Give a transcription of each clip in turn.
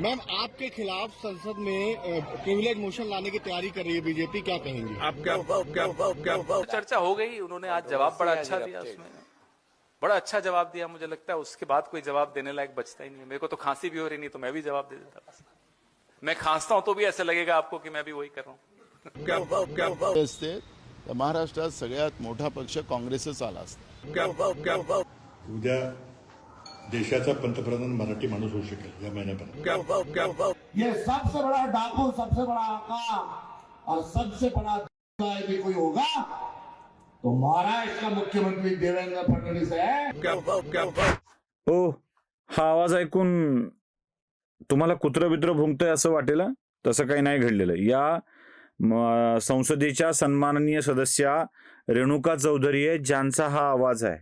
Ma'am आपके खिलाफ संसद में प्रिविलेज मोशन लाने की तैयारी कर रही है बीजेपी क्या कहेंगे? आप क्या क्या क्या? चर्चा हो गई उन्होंने आज जवाब बड़ा अच्छा दिया उसमें। बड़ा अच्छा जवाब दिया मुझे लगता है उसके बाद कोई जवाब देने लायक बचता ही नहीं है। मेरे को तो खांसी भी हो रही नहीं तो मैं भी जवाब दे देता। मैं खांसता हूँ तो भी ऐसा लगेगा आपको कि मैं भी वही कर रहा हूँ। क्या क्या? महाराष्ट्रात सगळ्यात मोठा पक्ष काँग्रेसच आला असता। क्या क्या? उद्या देशाचा पंतप्रधान मराठी माणूस होऊ शकेल या महिन्यापर्यंत. क्या क्या ये सबसे बड़ा डाकू सबसे बड़ा आका और सबसे बड़ा कोई होगा? तो महाराष्ट्र का मुख्यमंत्री देवेंद्र फडणवीस है। क्या क्या ओ हा आवाज ऐकून तुम्हाला कुत्र बित्र भुंकतंय असं वाटेल हं? तसं काही नाही घडलेलं. या संसदेच्या सन्माननीय सदस्या रेणुका चौधरी आहे ज्यांचा हा आवाज आहे.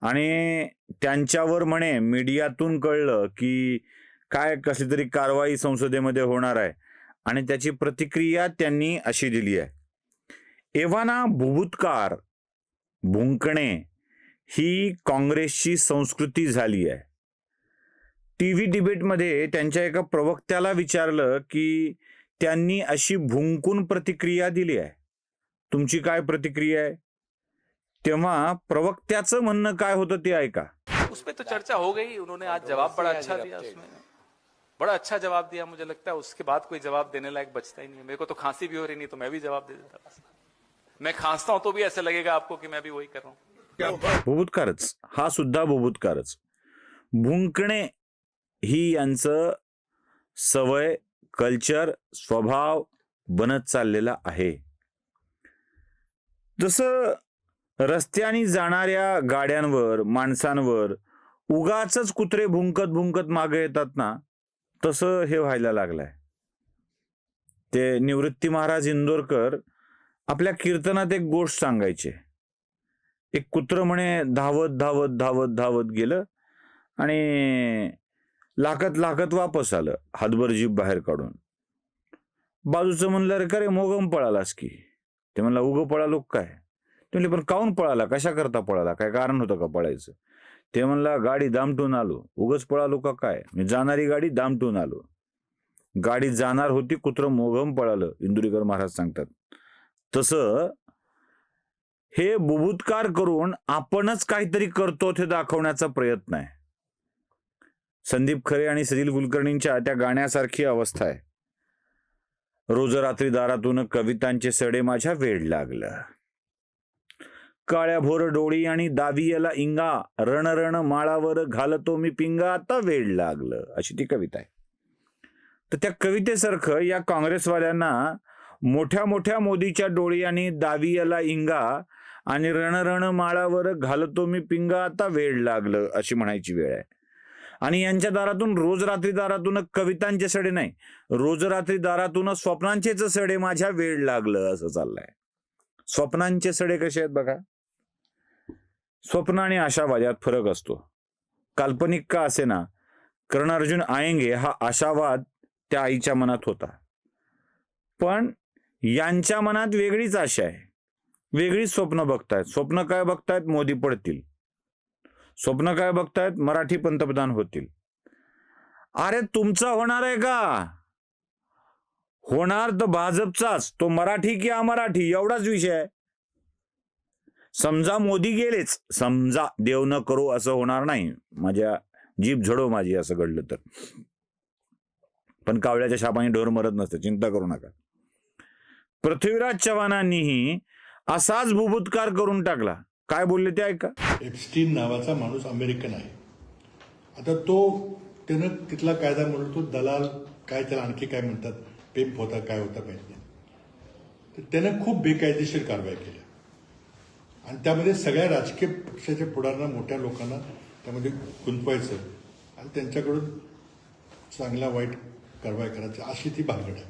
आणि त्यांच्यावर म्हणे मीडियातून कळलं की काय कसली तरी कारवाई संसदेमध्ये होणार आहे. आणि त्याची प्रतिक्रिया त्यांनी अशी दिली आहे. एव्हाना बुभुत्कार भुंकणे ही काँग्रेसची संस्कृती झाली आहे. टी व्ही डिबेटमध्ये त्यांच्या एका प्रवक्त्याला विचारलं की त्यांनी अशी भुंकून प्रतिक्रिया दिली आहे. तुमची काय प्रतिक्रिया आहे? तेव्हा प्रवक्त्याचं म्हणणं काय होतं ते ऐका. उस पर तो चर्चा हो गई उन्होंने आज जवाब बड़ा अच्छा दिया उसमें। बड़ा अच्छा जवाब दिया मुझे लगता है उसके बाद कोई जवाब देने लायक बचता ही नहीं है। मेरे को तो खांसी भी हो रही नहीं तो मैं भी जवाब दे देता मैं खांसता हूं तो भी ऐसे लगेगा आपको कि मैं भी वही कर रहा हूँ। बुभुत्कारच हा सुद्धा बुभुत्कारच भुंकणे ही यांचं सवय कल्चर स्वभाव बनत चाललेला आहे. जसं रस्त्याने जाणाऱ्या गाड्यांवर माणसांवर उगाच कुत्रे भुंकत भुंकत मागे येतात ना तसं हे व्हायला लागलंय. ते निवृत्ती महाराज इंदोरकर आपल्या कीर्तनात एक गोष्ट सांगायचे. एक कुत्र म्हणे धावत धावत धावत धावत गेलं आणि लाकत लाकत वापस आलं हातभर जीभ बाहेर काढून. बाजूचं म्हणलं रे का रे मोगम पळालास की. ते म्हणलं उगं पळालो काय? तुम्ही पण काऊन पळाला? कशा करता पळाला? काय कारण होतं का पळायचं? ते म्हणला गाडी दामटून आलो. उगच पळालो का काय? मी जाणारी गाडी दामटून आलो. गाडी जाणार होती कुत्र मोघम पळालं इंदुरीकर महाराज सांगतात. तसं हे बुभुत्कार करून आपणच काहीतरी करतो हे दाखवण्याचा प्रयत्न आहे. संदीप खरे आणि सलील कुलकर्णींच्या त्या गाण्यासारखी अवस्था आहे. रोज रात्री दारातून कवितांचे सडे माझ्या वेळ लागलं. काळ्या भोर डोळी आणि दावियला इंगा रण रण माळावर घालतो मी पिंगा आता वेळ लागलं अशी ती कविता आहे. तर त्या कवितेसारखं या काँग्रेसवाल्यांना मोठ्या मोठ्या मोदीच्या डोळी आणि दावियला इंगा आणि रणरण माळावर घालतो मी पिंगा आता वेळ लागलं अशी म्हणायची वेळ आहे. आणि यांच्या दारातून रोज रात्री दारातून कवितांचे सडे नाही रोज रात्री दारातून स्वप्नांचेच सडे माझ्या वेळ लागलं असं चाललंय. स्वप्नांचे सडे कसे आहेत बघा. स्वप्न आणि आशावाद यात फरक असतो. काल्पनिक का असे ना कर्ण अर्जुन आयंगे हा आशावाद त्या आईच्या मनात होता. पण यांच्या मनात वेगळीच आशा आहे. वेगळीच स्वप्न बघतायत. स्वप्न काय बघतायत? मोदी पडतील. स्वप्न काय बघतायत? मराठी पंतप्रधान होतील. अरे तुमचा होणार आहे का? होणार तर भाजपचाच. तो मराठी की अमराठी? एवढाच विषय आहे. समजा मोदी गेलेच समजा देव न करो असं होणार नाही. माझ्या जीभ झडो माझी असं घडलं तर. पण कावळ्याच्या शापाने ढोर मरत नसतं चिंता करू नका. पृथ्वीराज चव्हाणांनीही असाच भूभूतकार करून टाकला. काय बोलले ते ऐका. एप्स्टीन नावाचा माणूस अमेरिकन आहे. आता तो त्यानं तिथला कायदा म्हणून तो दलाल काय त्याला आणखी काय म्हणतात पेप होता काय होता माहीत तर त्यानं खूप बेकायदेशीर कारवाई केली. आणि त्यामध्ये सगळ्या राजकीय पक्षाच्या पुढाऱ्यांना मोठ्या लोकांना त्यामध्ये गुंतवायचं. आणि त्यांच्याकडून चांगला वाईट कारवाई करायची. अशी ती भानगड आहे.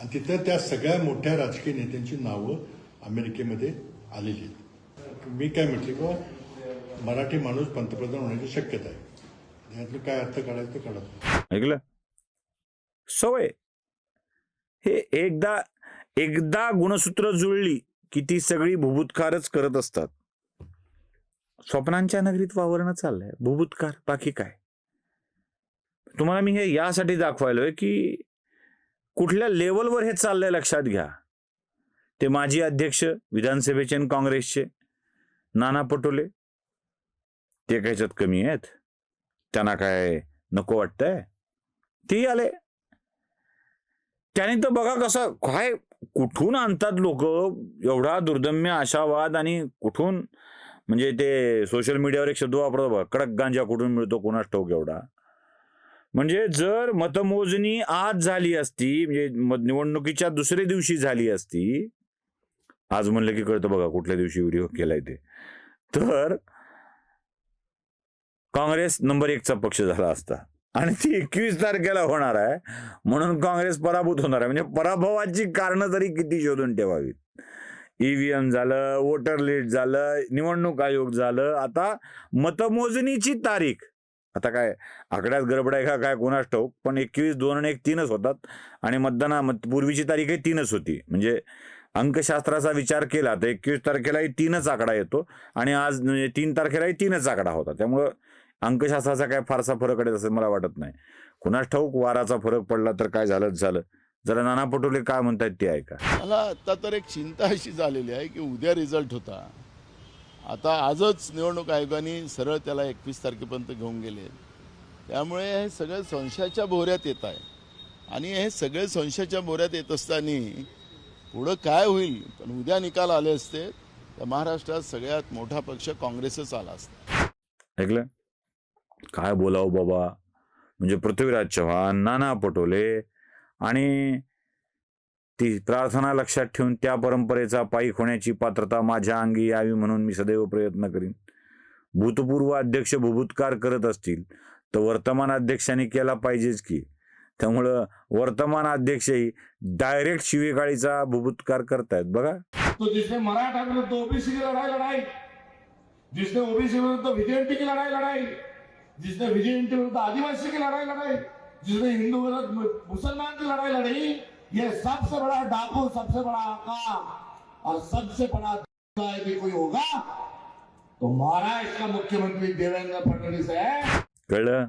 आणि तिथं त्या सगळ्या मोठ्या राजकीय नेत्यांची नावं अमेरिकेमध्ये आलेली आहेत. मी काय म्हटले किंवा मराठी माणूस पंतप्रधान होण्याची शक्यता आहे. यातलं काय अर्थ काढायचं ते काढत ऐकलं? सवय. हे एकदा एकदा गुणसूत्र जुळली की ती सगळी भूभूतकारच करत असतात. स्वप्नांच्या नगरीत वावरणं चाललंय. भूभूतकार बाकी काय? तुम्हाला मी हे यासाठी दाखवायलोय की कुठल्या लेवलवर हे चाललंय लक्षात घ्या. ते माजी अध्यक्ष विधानसभेचे आणि काँग्रेसचे नाना पटोले. ते काय ह्याच्यात कमी आहेत. त्यांना काय नको वाटतंय? ते आले. त्याने तर बघा कसं काय कुठून आणतात लोक? एवढा दुर्दम्य आशावाद आणि कुठून? म्हणजे ते सोशल मीडियावर एक शब्द वापरतो बघा कडक गांजा कुठून मिळतो कोणास ठाऊक एवढा? म्हणजे जर मतमोजणी आज झाली असती म्हणजे निवडणुकीच्या दुसऱ्या दिवशी झाली असती आज म्हणलं की कळतं बघा कुठल्या दिवशी व्हिडिओ केलाय ते. तर काँग्रेस नंबर एकचा पक्ष झाला असता. आणि ती एकवीस तारखेला होणार आहे. म्हणून काँग्रेस पराभूत होणार आहे. म्हणजे पराभवाची कारणं तरी किती शोधून ठेवावीत? ईव्हीएम झालं वोटर लिस्ट झालं निवडणूक आयोग झालं. आता मतमोजणीची तारीख. आता काय आकड्यात गडबड आहे का काय कोणास ठाऊक? पण एकवीस दोन आणि एक तीनच होतात. आणि मतदाना मत पूर्वीची तारीख ही तीनच होती. म्हणजे अंकशास्त्राचा विचार केला तर एकवीस तारखेलाही तीनच आकडा येतो. आणि आज म्हणजे तीन तारखेलाही तीनच आकडा होता. त्यामुळं अंकशास्त्राचा काय फारसा फरक पडेल असं मला वाटत नाही. कुणास ठाऊक वाराचा फरक पडला तर काय झालंच झालं. जरा नाना पटोले काय म्हणतात ते ऐका. मला आता तर एक चिंता अशी झालेली आहे की उद्या रिझल्ट होता. आता आजच निवडणूक आयोगाने सरळ त्याला एकवीस तारखेपर्यंत घेऊन गेले त्यामुळे हे सगळं संशयाच्या भोवऱ्यात येत आहे. आणि हे सगळे संशयाच्या भोवऱ्यात येत असताना पुढं काय होईल? पण उद्या निकाल आले असते तर महाराष्ट्रात सगळ्यात मोठा पक्ष काँग्रेसच आला असता. ऐकलं? काय बोलावं बाबा? म्हणजे पृथ्वीराज चव्हाण नाना पटोले आणि ती प्रार्थना लक्षात ठेवून त्या परंपरेचा पायीक होण्याची पात्रता माझ्या अंगी यावी म्हणून मी सदैव प्रयत्न करीन. भूतपूर्व अध्यक्ष भूभूतकार करत असतील तर वर्तमान अध्यक्षांनी केला पाहिजेच की. त्यामुळं वर्तमान अध्यक्षही डायरेक्ट शिवेकाळीचा भूभूतकार करतायत. बघा. तो जिसने मराठा विरुद्ध ओबीसी की लढाई लड़ाई जिसने ओबीसी विरुद्ध विजेएनटी की लढाई जिसने विजेएनटी विरुद्ध आदिवासी की लड़ाई लड़ाई जिसने हिंदू विरुद्ध मुसलमान की लड़ाई लड़ी ये सबसे बड़ा डाकू सबसे बड़ा आका और सबसे बड़ा भी कोई होगा तो महाराष्ट्र का मुख्यमंत्री देवेंद्र फडणवीस है। कळलं?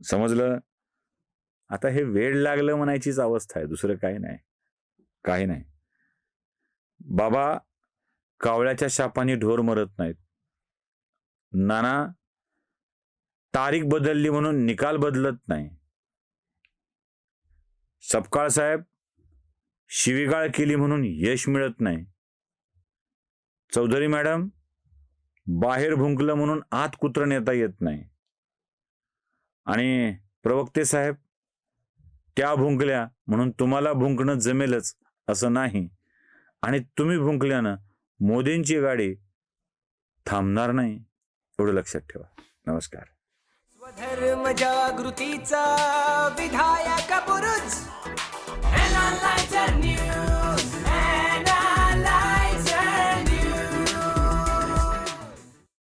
समजलं? आता हे वेळ लागलं म्हणायचीच अवस्था आहे दुसरं काही नाही. काही नाही. बाबा कावळ्याच्या शापाने ढोर मरत नाहीत. नाना तारीख बदलली म्हणून निकाल बदलत नाही. सपकाळ साहेब शिवीगाळ केली म्हणून यश मिळत नाही. चौधरी मॅडम बाहेर भुंकलं म्हणून आत कुत्र नेता येत नाही. आणि प्रवक्ते साहेब त्या भुंकल्या म्हणून तुम्हाला भुंकणं जमेलच असं नाही. आणि तुम्ही भुंकल्यानं मोदींची गाडी थांबणार नाही. एवढं लक्षात ठेवा. नमस्कार. धर्म जागृतीचा विधायक बुरुज